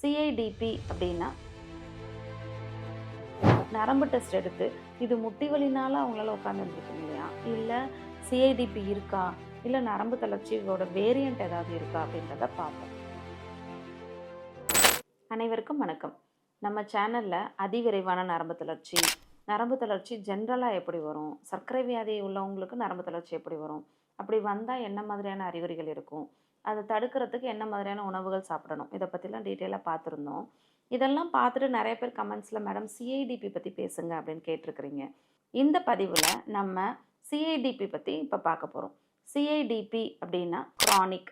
சிஐடிபி அப்படின்னா நரம்பு டெஸ்ட் எடுத்து இது முட்டி வலினால் அவங்களால உட்காந்து இல்லையா இல்லை சிஐடிபி இருக்கா? இல்லை நரம்பு தளர்ச்சியோட வேரியண்ட் ஏதாவது இருக்கா அப்படின்றத பார்ப்போம். அனைவருக்கும் வணக்கம். நம்ம சேனலில் அதிவிரைவான நரம்பு தளர்ச்சி நரம்பு தளர்ச்சி ஜென்ரலாக எப்படி வரும்? சர்க்கரை வியாதி உள்ளவங்களுக்கு நரம்பு தளர்ச்சி எப்படி வரும்? அப்படி வந்தால் என்ன மாதிரியான அறிகுறிகள் இருக்கும்? அதை தடுக்கிறதுக்கு என்ன மாதிரியான உணவுகள் சாப்பிடணும்? இதை பற்றிலாம் டீட்டெயிலாக பார்த்துருந்தோம். இதெல்லாம் பார்த்துட்டு நிறைய பேர் கமெண்ட்ஸில் மேடம் சிஐடிபி பற்றி பேசுங்க அப்படின்னு கேட்டிருக்கிறீங்க. இந்த பதிவில் நம்ம சிஐடிபி பற்றி இப்போ பார்க்க போகிறோம் சிஐடிபி அப்படின்னா க்ரானிக்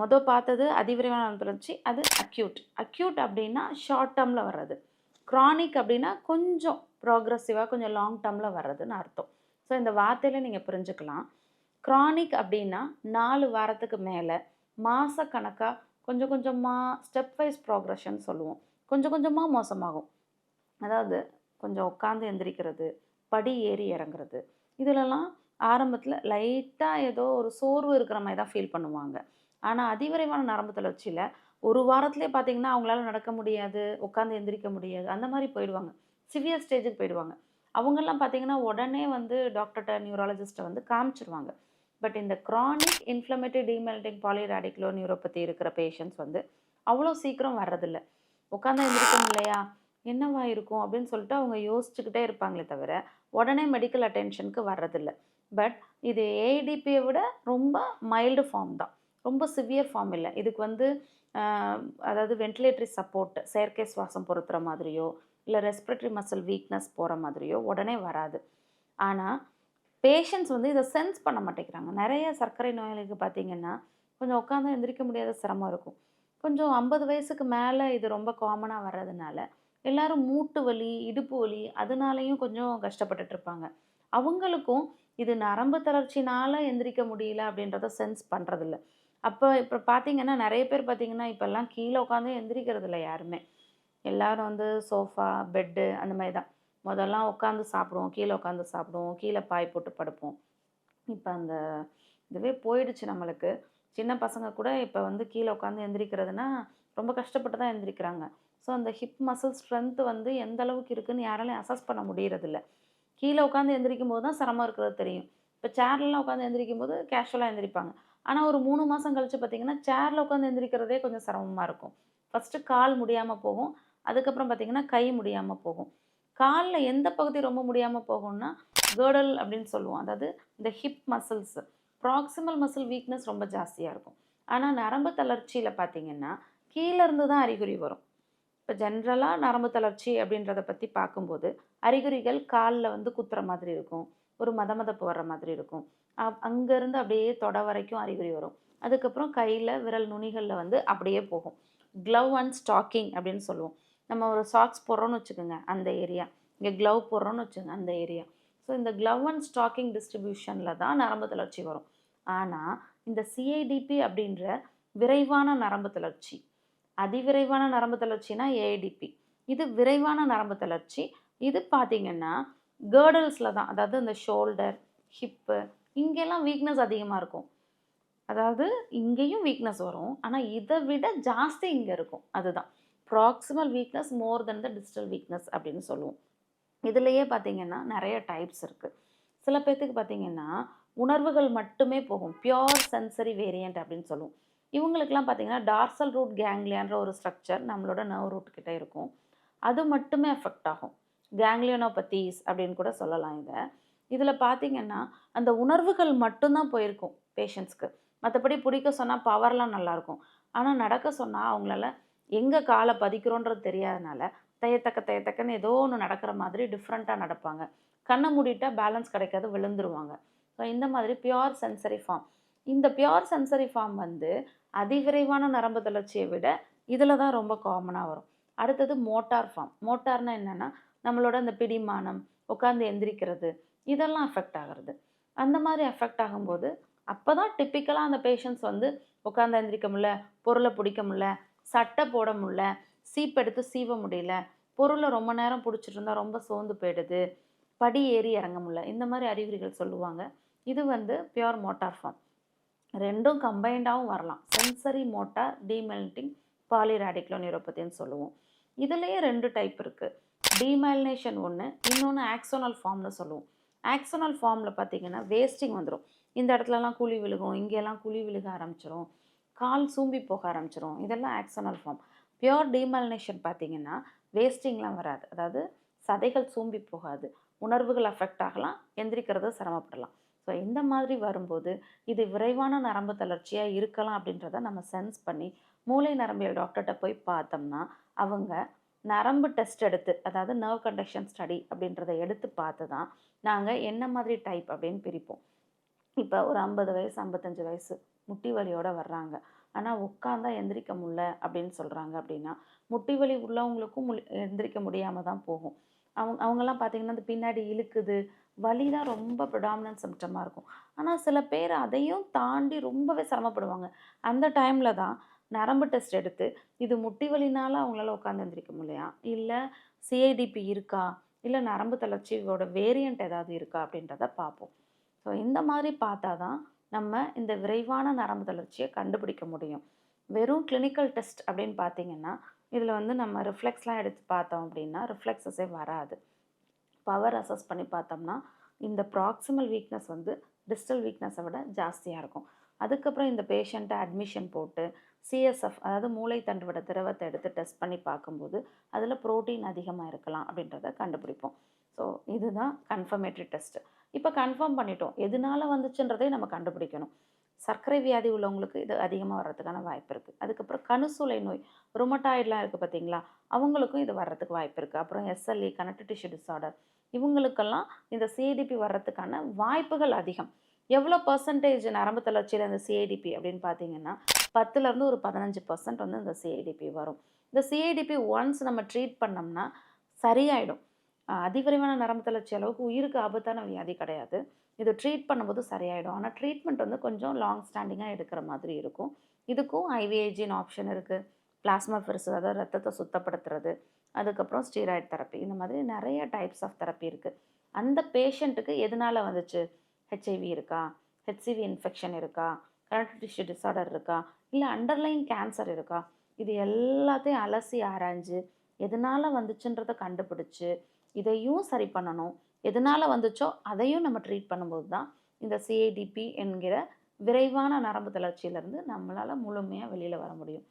மொதல் பார்த்தது அதிவிரைவான நரம்பு அது அக்யூட் அக்யூட் அப்படின்னா ஷார்ட் டேர்மில் வர்றது. க்ரானிக் அப்படின்னா கொஞ்சம் ப்ராக்ரஸிவாக கொஞ்சம் லாங் டேர்மில் வர்றதுன்னு அர்த்தம். ஸோ இந்த வார்த்தையில் நீங்கள் புரிஞ்சுக்கலாம். க்ரானிக் அப்படின்னா நாலு வாரத்துக்கு மேலே மாதக்கணக்காக கொஞ்சம் கொஞ்சமாக ஸ்டெப் வைஸ் ப்ராக்ரஷன் சொல்லுவோம். கொஞ்சம் கொஞ்சமாக மோசமாகும். அதாவது கொஞ்சம் உட்காந்து எந்திரிக்கிறது படி ஏறி இறங்குறது. இதிலலாம் ஆரம்பத்தில் லைட்டாக ஏதோ ஒரு சோர்வு இருக்கிற மாதிரி தான் ஃபீல் பண்ணுவாங்க. ஆனால் அதிவிரைவான நரம்பு தளர்ச்சியில் ஒரு வாரத்துலேயே பார்த்தீங்கன்னா அவங்களால நடக்க முடியாது உட்காந்து எந்திரிக்க முடியாது அந்த மாதிரி போயிடுவாங்க. சிவியர் ஸ்டேஜுக்கு போயிடுவாங்க. அவங்கெல்லாம் பார்த்தீங்கன்னா உடனே வந்து டாக்டர்கிட்ட நியூராலஜிஸ்ட்டை வந்து காமிச்சிருவாங்க. பட் இந்த chronic inflammatory demyelinating polyradiculoneuropathy இருக்கிற பேஷண்ட்ஸ் வந்து அவ்வளோ சீக்கிரம் வர்றதில்ல. உட்காந்து எந்திரிக்க இல்லையா? என்னவா இருக்கும் அப்படின்னு சொல்லிட்டு அவங்க யோசிச்சுக்கிட்டே இருப்பாங்களே தவிர உடனே மெடிக்கல் அட்டென்ஷனுக்கு வர்றதில்ல. பட் இது ஏடிபியை விட ரொம்ப மைல்டு ஃபார்ம் தான். ரொம்ப சிவியர் ஃபார்ம் இல்லை. இதுக்கு வந்து அதாவது வென்டிலேட்டரி சப்போர்ட் செயற்கை சுவாசம் பொருத்துகிற மாதிரியோ இல்லை ரெஸ்பிரேட்டரி மசில் வீக்னஸ் போகிற மாதிரியோ உடனே வராது. ஆனால் பேஷண்ட்ஸ் வந்து இதை சென்ஸ் பண்ண மாட்டேங்கிறாங்க. நிறைய சர்க்கரை நோயாளிக்கு பார்த்தீங்கன்னா கொஞ்சம் உட்காந்து எந்திரிக்க முடியாத சிரமம் இருக்கும். கொஞ்சம் ஐம்பது வயசுக்கு மேலே இது ரொம்ப காமனாக வர்றதுனால எல்லோரும் மூட்டு வலி இடுப்பு வலி அதனாலையும் கொஞ்சம் கஷ்டப்பட்டுட்ருப்பாங்க அவங்களுக்கும் இது நரம்பு தளர்ச்சினால் எந்திரிக்க முடியல அப்படின்றத சென்ஸ் பண்ணுறதில்ல அப்போ இப்போ பார்த்தீங்கன்னா நிறைய பேர் பார்த்தீங்கன்னா இப்போல்லாம் கீழே உட்காந்து எந்திரிக்கிறது இல்லை யாருமே. எல்லாரும் வந்து சோஃபா பெட்டு அந்த மாதிரி தான். முதல்லாம் உட்காந்து சாப்பிடுவோம் கீழே உட்காந்து சாப்பிடுவோம் கீழே பாய் போட்டு படுப்போம். இப்போ அந்த இதுவே போயிடுச்சு நம்மளுக்கு. சின்ன பசங்க கூட இப்போ வந்து கீழே உட்காந்து எந்திரிக்கிறதுனா ரொம்ப கஷ்டப்பட்டு தான் எந்திரிக்கிறாங்க. ஸோ அந்த ஹிப் மசில் ஸ்ட்ரென்த்து வந்து எந்த அளவுக்கு இருக்குதுன்னு யாராலையும் அசஸ் பண்ண முடியறதில்ல. கீழே உட்காந்து எந்திரிக்கும் போது தான் சிரமம் இருக்கிறது தெரியும். இப்போ சேர்லலாம் உட்காந்து எந்திரிக்கும் போது கேஷுவலாக எந்திரிப்பாங்க. ஆனால் ஒரு மூணு மாதம் கழிச்சு பார்த்தீங்கன்னா சேரில் உட்காந்து எந்திரிக்கிறதே கொஞ்சம் சிரமமாக இருக்கும். ஃபஸ்ட்டு கால் முடியாமல் போகும். அதுக்கப்புறம் பார்த்தீங்கன்னா கை முடியாமல் போகும். காலில் எந்த பகுதி ரொம்ப முடியாமல் போகும்னா கேர்டல் அப்படின்னு சொல்லுவோம். அதாவது இந்த hip muscles proximal muscle weakness ரொம்ப ஜாஸ்தியாக இருக்கும். ஆனால் நரம்பு தளர்ச்சியில் பார்த்தீங்கன்னா கீழேருந்து தான் அறிகுறி வரும். இப்போ ஜென்ரலாக நரம்பு தளர்ச்சி அப்படின்றத பற்றி பார்க்கும்போது அறிகுறிகள் காலில் வந்து குத்துற மாதிரி இருக்கும். ஒரு மத மதப்பு வர்ற மாதிரி இருக்கும். அப்- அங்கேருந்து அப்படியே தொட வரைக்கும் அறிகுறி வரும். அதுக்கப்புறம் கையில் விரல் நுனிகளில் வந்து அப்படியே போகும். க்ளவ் அண்ட் ஸ்டாக்கிங் அப்படின்னு சொல்லுவோம். நம்ம ஒரு சாக்ஸ் போடுறோன்னு வச்சுக்கோங்க அந்த ஏரியா இங்கே க்ளவ் போடுறோன்னு வச்சுக்கோங்க அந்த ஏரியா ஸோ இந்த க்ளவ் அண்ட் ஸ்டாக்கிங் டிஸ்ட்ரிபியூஷனில் தான் நரம்பு தளர்ச்சி வரும். ஆனால் இந்த சிஐடிபி அப்படின்ற விரைவான நரம்பு தளர்ச்சி அதிவிரைவான நரம்பு தளர்ச்சினா ஏஐடிபி இது விரைவான நரம்பு தளர்ச்சி. இது பார்த்திங்கன்னா கேர்டல்ஸில் தான் அதாவது இந்த ஷோல்டர் ஹிப்பு இங்கெல்லாம் வீக்னஸ் அதிகமாக இருக்கும். அதாவது இங்கேயும் வீக்னஸ் வரும். ஆனால் இதை விட ஜாஸ்தி இங்கே இருக்கும். அதுதான். Proximal weakness more than the digital weakness அப்படின்னு சொல்லுவோம். இதுலேயே பார்த்தீங்கன்னா நிறைய டைப்ஸ் இருக்குது சில பேர்த்துக்கு பார்த்தீங்கன்னா உணர்வுகள் மட்டுமே போகும். பியோர் சென்சரி வேரியண்ட் அப்படின்னு சொல்லுவோம். இவங்களுக்கெல்லாம் பார்த்தீங்கன்னா டார்சல் ரூட் கேங்லியான்ற ஒரு ஸ்ட்ரக்சர் நம்மளோட நர்வ் ரூட் கிட்டே இருக்கும். அது மட்டுமே எஃபெக்ட் ஆகும். கேங்லியோனோபத்தீஸ் அப்படின்னு கூட சொல்லலாம் இதை. இதில் பார்த்தீங்கன்னா அந்த உணர்வுகள் மட்டும்தான் போயிருக்கும் பேஷண்ட்ஸ்க்கு மற்றபடி பிடிக்க சொன்னால் பவர்லாம் நல்லாயிருக்கும் ஆனால் நடக்க சொன்னால் அவங்களால எங்கே காலை பதிக்கிறோன்றது தெரியாதனால தையத்தக்க தையத்தக்கன்னு ஏதோ ஒன்று நடக்கிற மாதிரி டிஃப்ரெண்ட்டாக நடப்பாங்க. கண்ணை மூடிட்டால் பேலன்ஸ் கிடைக்காது விழுந்துருவாங்க. ஸோ இந்த மாதிரி பியோர் சென்சரி ஃபார்ம் இந்த பியோர் சென்சரி ஃபார்ம் வந்து அதிவிரைவான நரம்பு தளர்ச்சியை விட இதில் தான் ரொம்ப காமனாக வரும். அடுத்தது மோட்டார் ஃபார்ம் மோட்டார்னா என்னென்னா நம்மளோட இந்த பிடிமானம் உட்காந்து எந்திரிக்கிறது இதெல்லாம் அஃபெக்ட் ஆகிறது. அந்த மாதிரி அஃபெக்ட் ஆகும்போது அப்போ தான் டிப்பிக்கலாக அந்த பேஷண்ட்ஸ் வந்து உட்காந்து எந்திரிக்க முடியல பொருளை பிடிக்க முடியல சட்டை போட முடியல சீப் எடுத்து சீவ முடியல பொருளை ரொம்ப நேரம் பிடிச்சிட்டு இருந்தால் ரொம்ப சோர்ந்து போயிடுது படி ஏறி இறங்க முடியல. இந்த மாதிரி அறிகுறிகள் சொல்லுவாங்க. இது வந்து பியோர் மோட்டார் ஃபார்ம் ரெண்டும் கம்பைண்டாகவும் வரலாம். சென்சரி மோட்டார் டிமெல்டிங் பாலிராடிக்லோ நியூரோபத்தின்னு சொல்லுவோம். இதுலேயே ரெண்டு டைப் இருக்குது டீமைலினேஷன் ஒன்று இன்னொன்று ஆக்சோனல் ஃபார்ம்னு சொல்லுவோம். ஆக்சோனல் ஃபார்மில் பார்த்தீங்கன்னா வேஸ்டிங் வந்துடும் இந்த இடத்துலலாம் குழி விழுகும் இங்கெல்லாம் குழி விழுக ஆரம்பிச்சிடும் கால் சூம்பி போக ஆரம்பிச்சிரும். இதெல்லாம் ஆக்சனல் ஃபார்ம் பியோர் டீமைலினேஷன் பார்த்தீங்கன்னா வேஸ்டிங்லாம் வராது. அதாவது சதைகள் சூம்பி போகாது. உணர்வுகள் அஃபெக்ட் ஆகலாம் எந்திரிக்கிறது சிரமப்படலாம். ஸோ இந்த மாதிரி வரும்போது இது விரைவான நரம்பு தளர்ச்சியாக இருக்கலாம் அப்படின்றத நம்ம சென்ஸ் பண்ணி மூளை நரம்பியல் டாக்டர்கிட்ட போய் பார்த்தோம்னா அவங்க நரம்பு டெஸ்ட் எடுத்து அதாவது நர்வ் கண்டக்ஷன் ஸ்டடி அப்படின்றத எடுத்து பார்த்து தான் நாங்கள் என்ன மாதிரி டைப் அப்படின்னு பிரிப்போம். இப்போ ஒரு ஐம்பது வயசு ஐம்பத்தஞ்சு வயசு முட்டி வலியோடு வர்றாங்க. ஆனால் உட்காந்தா எந்திரிக்க முடியல அப்படின்னு சொல்கிறாங்க அப்படின்னா முட்டி வலி உள்ளவங்களுக்கும் முடி எந்திரிக்க முடியாமல் தான் போகும். அவங்க அவங்கெல்லாம் பார்த்திங்கன்னா அந்த பின்னாடி இழுக்குது வலி தான் ரொம்ப ப்ரிடாமினன்ட் சிம்டமாக இருக்கும். ஆனால் சில பேர் அதையும் தாண்டி ரொம்பவே சிரமப்படுவாங்க. அந்த டைமில் தான் நரம்பு டெஸ்ட் எடுத்து இது முட்டி வலினால அவங்களால உட்காந்து எந்திரிக்க முடியலையா? இல்லை சிஐடிபி இருக்கா? இல்லை நரம்பு தளர்ச்சியோட வேரியண்ட் ஏதாவது இருக்கா அப்படின்றத பார்ப்போம். ஸோ இந்த மாதிரி பார்த்தா தான் நம்ம இந்த விரைவான நரம்பு தளர்ச்சியை கண்டுபிடிக்க முடியும். வெறும் கிளினிக்கல் டெஸ்ட் அப்படின்னு பார்த்தீங்கன்னா இதில் வந்து நம்ம ரிஃப்ளெக்ஸ்லாம் எடுத்து பார்த்தோம் அப்படின்னா ரிஃப்ளெக்ஸஸே வராது. பவர் அசஸ் பண்ணி பார்த்தோம்னா இந்த ப்ராக்சிமல் வீக்னஸ் வந்து டிஸ்டல் வீக்னஸை விட ஜாஸ்தியாக இருக்கும். அதுக்கப்புறம் இந்த பேஷண்ட்டை அட்மிஷன் போட்டு சிஎஸ்எஃப் அதாவது மூளை தண்டுவிட திரவத்தை எடுத்து டெஸ்ட் பண்ணி பார்க்கும்போது அதில் ப்ரோட்டீன் அதிகமாக இருக்கலாம் அப்படின்றத கண்டுபிடிப்போம். ஸோ இதுதான் கன்ஃபர்மேட்டரி டெஸ்ட்டு இப்போ கன்ஃபார்ம் பண்ணிட்டோம். எதனால வந்துச்சுன்றதை நம்ம கண்டுபிடிக்கணும். சர்க்கரை வியாதி உள்ளவங்களுக்கு இது அதிகமாக வர்றதுக்கான வாய்ப்பு இருக்குது அதுக்கப்புறம் கணுசூலை நோய் ருமட்டாய்டெலாம் இருக்குது பார்த்தீங்களா அவங்களுக்கும் இது வர்றதுக்கு வாய்ப்பு இருக்குது அப்புறம் எஸ்எல்இ கனெக்ட் டிஷ்யூ டிஸார்டர் இவங்களுக்கெல்லாம் இந்த சிஏடிபி வர்றதுக்கான வாய்ப்புகள் அதிகம். எவ்வளோ பர்சன்டேஜ் நரம்பு தளர்ச்சியில் இந்த சிஐடிபி அப்படின்னு பார்த்தீங்கன்னா பத்துலேருந்து ஒரு பதினஞ்சு பர்சன்ட் வந்து இந்த சிஐடிபி வரும். இந்த சிஐடிபி ஒன்ஸ் நம்ம ட்ரீட் பண்ணோம்னா சரியாயிடும். அதிவிரைவான நரம்பு தளர்ச்சி அளவுக்கு உயிருக்கு ஆபத்தான வியாதி கிடையாது. இது ட்ரீட் பண்ணும்போது சரியாயிடும். ஆனால் ட்ரீட்மெண்ட் வந்து கொஞ்சம் லாங் ஸ்டாண்டிங்காக எடுக்கிற மாதிரி இருக்கும். இதுக்கும் ஐவிஐஜின் ஆப்ஷன் இருக்குது பிளாஸ்மா ஃபெரிஸ் அதாவது ரத்தத்தை சுத்தப்படுத்துறது அதுக்கப்புறம் ஸ்டீராய்டு தெரப்பி இந்த மாதிரி நிறைய டைப்ஸ் ஆஃப் தெரப்பி இருக்குது அந்த பேஷண்ட்டுக்கு எதனால் வந்துச்சு? ஹெச்ஐவி இருக்கா? ஹெச்சிவி இன்ஃபெக்ஷன் இருக்கா? கனெக்டிவ் டிஷ்யூ டிஸார்டர் இருக்கா? இல்லை அண்டர்லைன் கேன்சர் இருக்கா? இது எல்லாத்தையும் அலசி ஆராய்ஞ்சு எதனால் வந்துச்சுன்றதை கண்டுபிடிச்சி இதையும் சரி பண்ணணும். எதனால் வந்துச்சோ அதையும் நம்ம ட்ரீட் பண்ணும்போது தான் இந்த சிஐடிபி என்கிற விரைவான நரம்பு தளர்ச்சியிலேருந்து நம்மளால் முழுமையாக வெளியில் வர முடியும்.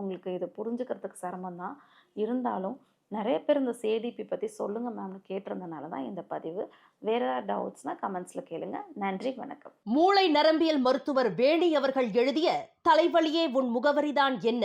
உங்களுக்கு இது புரிஞ்சுக்கிறதுக்கு சிரமம் தான் இருந்தாலும் நிறைய பேர் இந்த சிஏடிபி பற்றி சொல்லுங்கள் மேம்னு கேட்டிருந்தனால தான் இந்த பதிவு. வேறு ஏதாவது டவுட்ஸ்னால் கமெண்ட்ஸில் கேளுங்க. நன்றி வணக்கம். மூளை நரம்பியல் மருத்துவர் வேணி அவர்கள் எழுதிய தலைவலியே உன் முகவரிதான் என்ன?